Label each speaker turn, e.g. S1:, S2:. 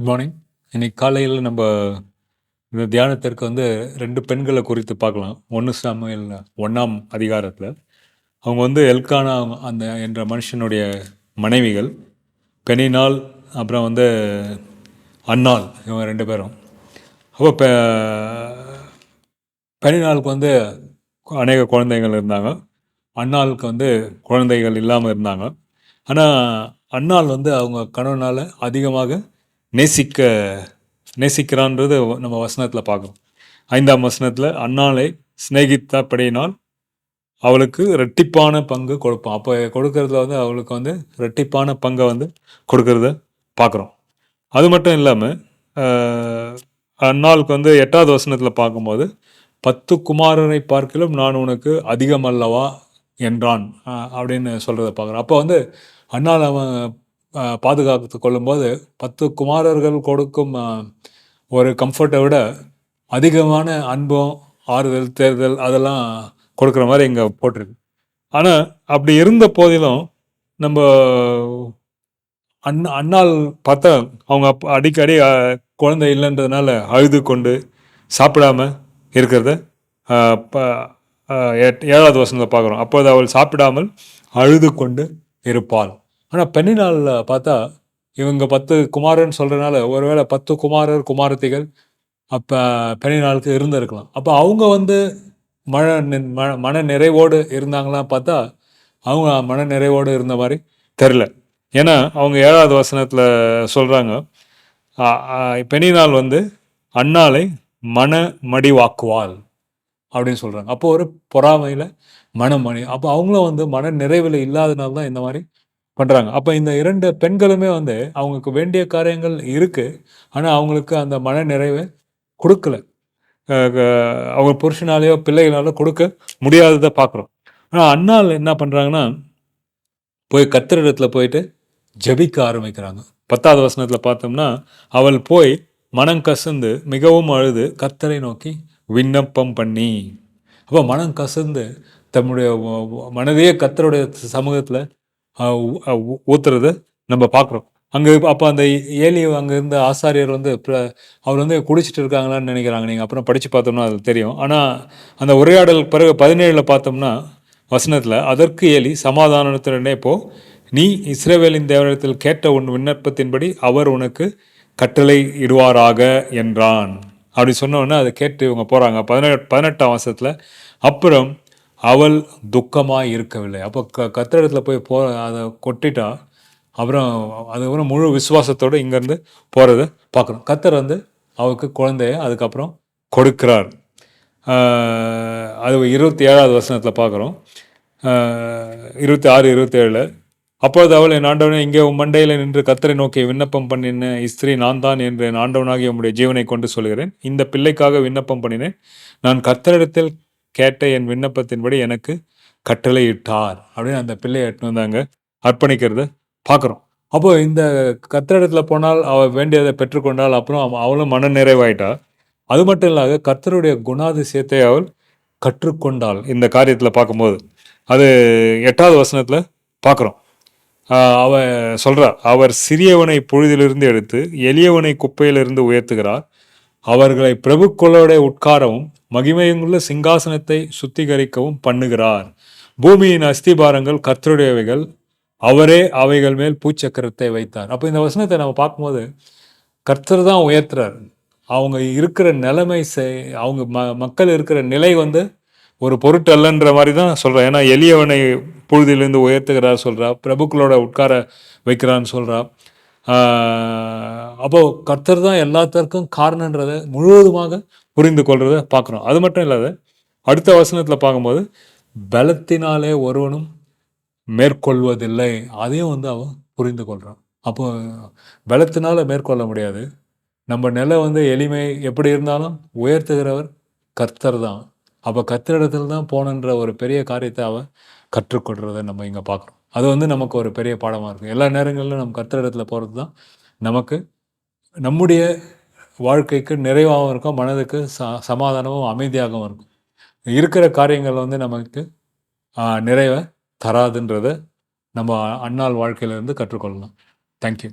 S1: Good morning இன்னைக்கு காலையில் நம்ம இந்த தியானத்திற்கு வந்து ரெண்டு பெண்களை குறித்து பார்க்கலாம். ஒன்று சாமுவேல் ஒன்றாம் அதிகாரத்தில். அவங்க வந்து எல்கானா அந்த என்ற மனுஷனுடைய மனைவிகள். பெனினால் அப்புறம் வந்து அன்னால் இவங்க ரெண்டு பேரும். அப்போ பெ பெனினாளுக்கு வந்து அநேக குழந்தைகள் இருந்தாங்க. அன்னாளுக்கு வந்து குழந்தைகள் இல்லாமல் இருந்தாங்க. ஆனால் அண்ணாள் வந்து அவங்க கணவனால் அதிகமாக நேசிக்க நேசிக்கிறான்றது நம்ம வசனத்தில் பார்க்கணும் ஐந்தாம் வசனத்தில் அன்னாளை சிநேகித்தபடியினால் அவளுக்கு ரெட்டிப்பான பங்கு கொடுப்பான் அப்போ கொடுக்கறதுல வந்து அவளுக்கு வந்து ரெட்டிப்பான பங்கை வந்து கொடுக்கறத பார்க்குறோம். அது மட்டும் இல்லாமல் அண்ணாளுக்கு வந்து எட்டாவது வசனத்தில் பார்க்கும்போது பத்து குமாரரை பார்க்கலும் நான் உனக்கு அதிகம் அல்லவா என்றான் அப்படின்னு சொல்கிறத பார்க்குறோம். அப்போ வந்து அண்ணால் அவன் பாதுகாத்து கொள்ளும்போது பத்து குமாரர்கள் கொடுக்கும் ஒரு கம்ஃபர்ட்டை விட அதிகமான அன்பும் ஆறுதல் தேர்தல் அதெல்லாம் கொடுக்குற மாதிரி இங்கே போட்டிருக்கு. ஆனால் அப்படி இருந்த போதிலும் நம்ம அண்ணா அண்ணால் பார்த்தா அவங்க அப் அடிக்கடி குழந்தை இல்லைன்றதுனால அழுது கொண்டு சாப்பிடாம இருக்கிறத ப- ஏழாவது வசனத்தில் பார்க்குறோம். அப்போது அவள் சாப்பிடாமல் அழுது கொண்டு இருப்பாள். ஆனால் பெண்ணினாளில் பார்த்தா இவங்க பத்து குமாரன் சொல்கிறனால ஒருவேளை பத்து குமாரர் குமாரத்திகள் அப்போ பெண்ணினாளுக்கு இருந்திருக்கலாம். அப்போ அவங்க வந்து மன ம- மன நிறைவோடு இருந்தாங்களாம் பார்த்தா அவங்க மன நிறைவோடு இருந்த மாதிரி தெரில ஏன்னா அவங்க ஏழாவது வசனத்தில் சொல்கிறாங்க பெண்ணினால் வந்து அண்ணாலை மன மடிவாக்குவாள் அப்படின்னு சொல்கிறாங்க அப்போ ஒரு பொறாமையில் மனமணி அப்போ அவங்களும் வந்து மன நிறைவில் இல்லாதனால தான் இந்த மாதிரி பண்ணுறாங்க அப்போ இந்த இரண்டு பெண்களுமே வந்து அவங்களுக்கு வேண்டிய காரியங்கள் இருக்குது ஆனால் அவங்களுக்கு அந்த மன நிறைவை கொடுக்கல. அவங்க புருஷனாலேயோ பிள்ளைகளாலோ கொடுக்க முடியாததை பார்க்குறோம் ஆனால் அண்ணால் என்ன பண்ணுறாங்கன்னா போய் கத்திரிடத்துல போயிட்டு ஜபிக்க ஆரம்பிக்கிறாங்க. பத்தாவது வசனத்தில் பார்த்தோம்னா அவள் போய் மனம் கசந்து மிகவும் அழுது கத்தரை நோக்கி விண்ணப்பம் பண்ணி. அப்போ மனம் கசந்து தம்முடைய மனதையே கத்தருடைய சமூகத்தில் ஊத்துறத நம்ம பார்க்குறோம் அங்கே அப்போ அந்த ஏலி அங்கே இருந்த ஆசாரியர் வந்து அவர் வந்து குடிச்சிட்டு இருக்காங்களான்னு நினைக்கிறாங்க. நீங்கள் அப்புறம் படித்து பார்த்தோம்னா அது தெரியும். ஆனால் அந்த உரையாடல் பிறகு பதினேழில் பார்த்தோம்னா வசனத்தில் அதற்கு ஏலி சமாதானத்துடனே போ. நீ இஸ்ரேவேலின் தேவனத்தில் கேட்ட உன் விண்ணப்பத்தின்படி அவர் உனக்கு கட்டளை இடுவாராக என்றான். அப்படி சொன்னோன்னே அதை கேட்டு இவங்க போகிறாங்க பதினெட்டு பதினெட்டாம் வருஷத்தில் அப்புறம் அவள் துக்கமாக இருக்கவில்லை. அப்போ க கத்திரத்தில் போய் போ அதை கொட்டிட்டா அப்புறம் அதுக்கப்புறம் முழு விசுவாசத்தோடு இங்கேருந்து போகிறத பார்க்குறோம் கத்தர் வந்து அவருக்கு குழந்தைய அதுக்கப்புறம் கொடுக்கிறார். அது இருபத்தி ஏழாவது வசனத்தில் பார்க்குறோம். இருபத்தி ஆறு இருபத்தி ஏழில் அப்பொழுது அவள் என் ஆண்டவனே இங்கே உன் மண்டையில் நின்று கத்தரை நோக்கி விண்ணப்பம் பண்ணின இஸ்திரி நான் தான் என்று என் ஆண்டவனாகி உம்முடைய ஜீவனை கொண்டு சொல்கிறேன் இந்த பிள்ளைக்காக விண்ணப்பம் பண்ணினேன். நான் கத்தரிடத்தில் கேட்ட என் விண்ணப்பத்தின்படி எனக்கு கட்டளையிட்டார். அப்படின்னு அந்த பிள்ளையை எட்டுன்னு வந்தாங்க. அர்ப்பணிக்கிறத பார்க்குறோம். அப்போ இந்த கத்திரிடத்தில் போனால் அவள் வேண்டியதை பெற்றுக்கொண்டால் அப்புறம் அவளும் மன நிறைவாயிட்டா. அது மட்டும் இல்லாத கர்த்தருடைய குணாதிசயத்தை அவள் கற்றுக்கொண்டாள் இந்த காரியத்தில் பார்க்கும்போது. அது எட்டாவது வசனத்தில் பார்க்குறோம். அவ சொல்கிறார் அவர் சிறியவனை புழுதிலிருந்து எடுத்து எளியவனை குப்பையிலிருந்து உயர்த்துகிறார். அவர்களை பிரபுக்களோட உட்காரவும் மகிமையுள்ள சிங்காசனத்தை சுத்திகரிக்கவும் பண்ணுகிறார். பூமியின் அஸ்திபாரங்கள் கர்த்தருடையவைகள் அவரே அவைகள் மேல் பூச்சக்கரத்தை வைத்தார். அப்போ இந்த வசனத்தை நம்ம பார்க்கும்போது கர்த்தர் தான் உயர்த்துறார். அவங்க இருக்கிற நிலைமை செய்- அவங்க ம மக்கள் இருக்கிற நிலை வந்து ஒரு பொருட்டு அல்லன்ற மாதிரி தான் சொல்கிறேன் ஏன்னா எளியவனை புழுதியிலிருந்து உயர்த்துகிறார் சொல்கிறா பிரபுக்களோட உட்கார வைக்கிறான்னு சொல்கிறா அப்போது கர்த்தர் தான் எல்லாத்திற்கும் காரணன்றதை முழுவதுமாக புரிந்து கொள்கிறத பார்க்குறோம். அது மட்டும் இல்லாத அடுத்த வசனத்தில் பார்க்கும்போது பலத்தினாலே ஒருவனும் மேற்கொள்வதில்லை. அதையும் வந்து அவன் புரிந்து கொள்கிறான் அப்போ பலத்தினால் மேற்கொள்ள முடியாது. நம்ம நிலை வந்து எளிமை எப்படி இருந்தாலும் உயர்த்துகிறவர் கர்த்தர் தான். அப்போ கர்த்தரிடத்தில் தான் போகணுன்ற ஒரு பெரிய காரியத்தை அவன் கற்றுக்கொள்றதை நம்ம இங்கே பார்க்குறோம். அது வந்து நமக்கு ஒரு பெரிய பாடமாக இருக்கும். எல்லா நேரங்களிலும் நம்ம கர்த்தரிடத்துல போகிறது தான் நமக்கு நம்முடைய வாழ்க்கைக்கு நிறைவாகவும் இருக்கும் மனதுக்கு ச சமாதானமும் அமைதியாகவும் இருக்கும். இருக்கிற காரியங்கள் வந்து நமக்கு நிறைவை தராதுன்றதை நம்ம அன்னாள் வாழ்க்கையிலேருந்து கற்றுக்கொள்ளலாம். தேங்க்யூ